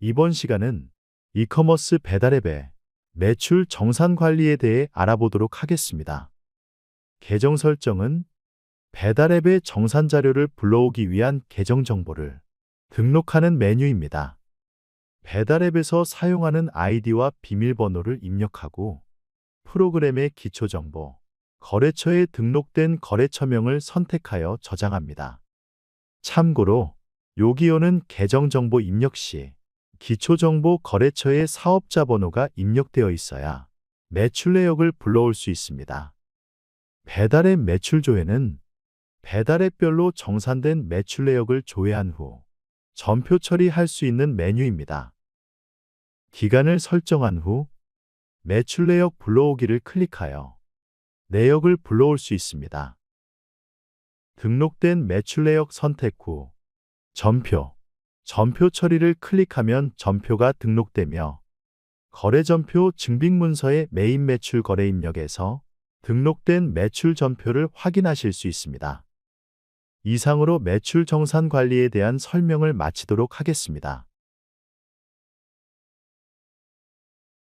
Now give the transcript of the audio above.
이번 시간은 이커머스 배달앱의 매출 정산 관리에 대해 알아보도록 하겠습니다. 계정 설정은 배달앱의 정산 자료를 불러오기 위한 계정 정보를 등록하는 메뉴입니다. 배달앱에서 사용하는 아이디와 비밀번호를 입력하고 프로그램의 기초 정보, 거래처에 등록된 거래처명을 선택하여 저장합니다. 참고로 요기요는 계정 정보 입력 시 기초 정보 거래처의 사업자 번호가 입력되어 있어야 매출 내역을 불러올 수 있습니다. 배달앱 매출 조회는 배달앱별로 정산된 매출 내역을 조회한 후 전표 처리할 수 있는 메뉴입니다. 기간을 설정한 후 매출 내역 불러오기를 클릭하여 내역을 불러올 수 있습니다. 등록된 매출 내역 선택 후 전표, 전표 처리를 클릭하면 전표가 등록되며 거래 전표 증빙 문서의 메인 매출 거래 입력에서 등록된 매출 전표를 확인하실 수 있습니다. 이상으로 매출 정산 관리에 대한 설명을 마치도록 하겠습니다.